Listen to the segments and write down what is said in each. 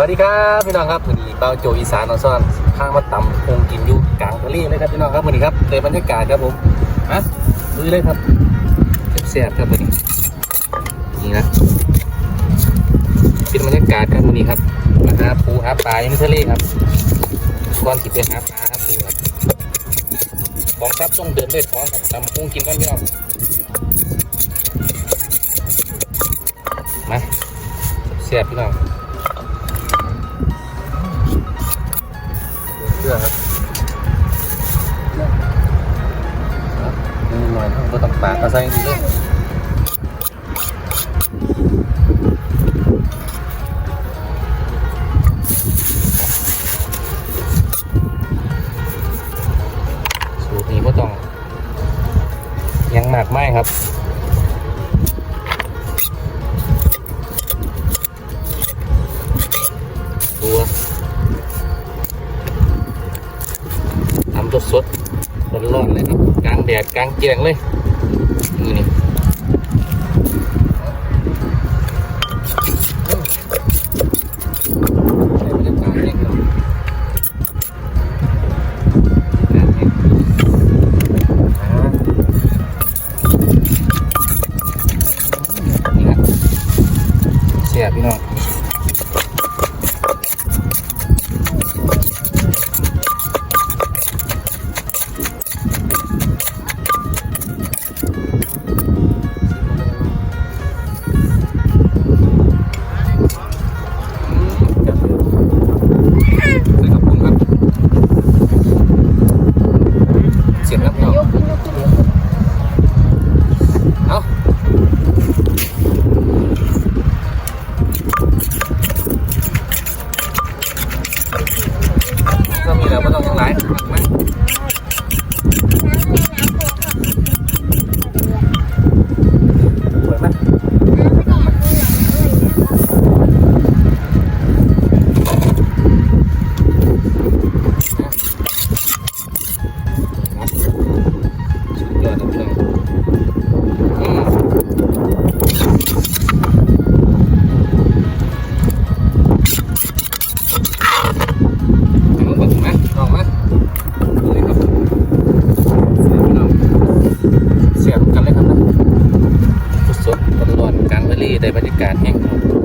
วัสดีครับพี่น้องครับวันนี้เปาโจอีสานนอนซ่อนข้างมาตำคงกินอยู่กลางทะเลเลยครับพี่น้องครับวันนี้ครับในบรรยากาศครับผมมาลุยเลยครับเสียบครับวันนี้นี่นะเป็นบรรยากาศครับวันนี้ครับมาหาปูหาปลาอยู่ในทะเลครับก่อนที่ไปหาปลาครับปูครับของครับต้องเดินด้วยท้องครับตำคงกินกันพี่น้องมาเสียบพี่น้อง เชื่อครับนี่หน่อยก็ต้องปากก็ใส่ดีเลยสูตรนี้ก็ต้องยังหนักไหมครับ สดๆร้อนร้อนๆเลยครับกลางแดดกลางแจ้งเลยนี่นี่ ได้บรรยากาศแห้งครับ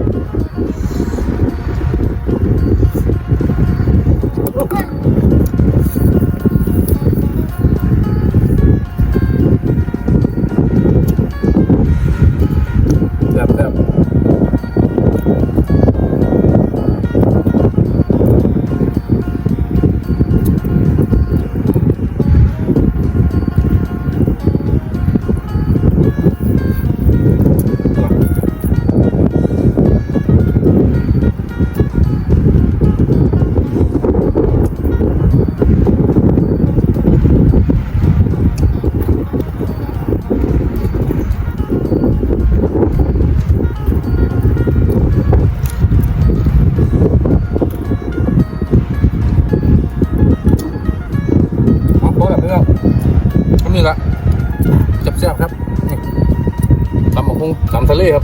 ก็มีละจับแซ่บครับตำหมกคงตำทะเลครับ